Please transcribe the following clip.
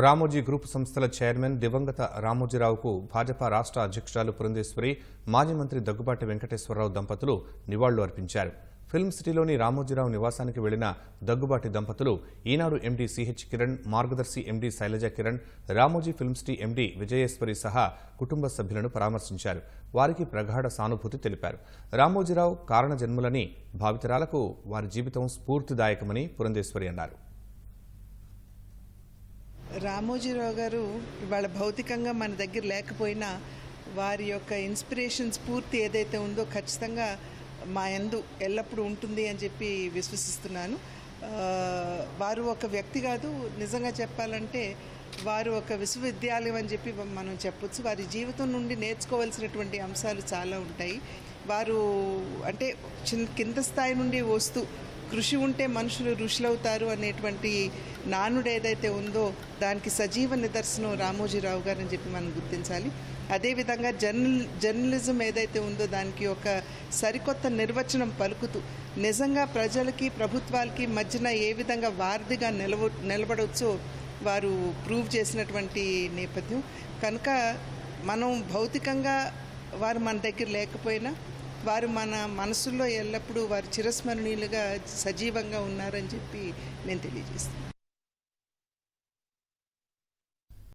Ramoji group సంస్థల chairman దివంగత రామోజీరావుకు భాజపా రాష్ట్ర అధ్యక్షురాలు పురంధేశ్వరి మాజీ మంత్రి దగ్గుబాటి వెంకటేశ్వరరావు దంపతులు నివాళులు అర్పించారు. ఫిల్మ్ సిటీలోని రామోజీరావు నివాసానికి వెళ్ళిన దగ్గుబాటి దంపతులు ఈనాడు MD CH Kiran Margadarsi MD Sailaja Kiran Ramoji film city MD Vijayeswari సహా కుటుంబ సభ్యులను పరామర్శించారు. వారికి ప్రగాఢ సానుభూతి తెలిపారు. రామోజీరావు కారణ జన్ములని భావితరాలకు వారి జీవితం స్ఫూర్తిదాయకమని పురంధేశ్వరి అన్నారు. రామోజీరావు గారు ఇవాళ భౌతికంగా మన దగ్గర లేకపోయినా వారి యొక్క ఇన్స్పిరేషన్ స్ఫూర్తి ఏదైతే ఉందో ఖచ్చితంగా మా యందు ఎల్లప్పుడూ ఉంటుంది అని చెప్పి విశ్వసిస్తున్నాను. వారు ఒక వ్యక్తి కాదు నిజంగా చెప్పాలంటే వారు ఒక విశ్వవిద్యాలయం అని చెప్పి మనం చెప్పొచ్చు. వారి జీవితం నుండి నేర్చుకోవాల్సినటువంటి అంశాలు చాలా ఉంటాయి. వారు అంటే చిన్న కింద స్థాయి నుండి వస్తూ కృషి ఉంటే మనుషులు ఋషులవుతారు అనేటువంటి నానుడు ఏదైతే ఉందో దానికి సజీవ నిదర్శనం రామోజీరావు గారు అని చెప్పి మనం గుర్తించాలి. అదేవిధంగా జర్నల్ జర్నలిజం ఏదైతే ఉందో దానికి ఒక సరికొత్త నిర్వచనం పలుకుతూ నిజంగా ప్రజలకి ప్రభుత్వాలకి మధ్యన ఏ విధంగా వారధిగా నిలవ నిలబడవచ్చో వారు ప్రూవ్ చేసినటువంటి నేపథ్యం. కనుక మనం భౌతికంగా వారు మన దగ్గర లేకపోయినా వారు మన మనసుల్లో ఎల్లప్పుడూ వారు చిరస్మరణీయులుగా సజీవంగా ఉన్నారని చెప్పి నేను తెలియజేస్తాను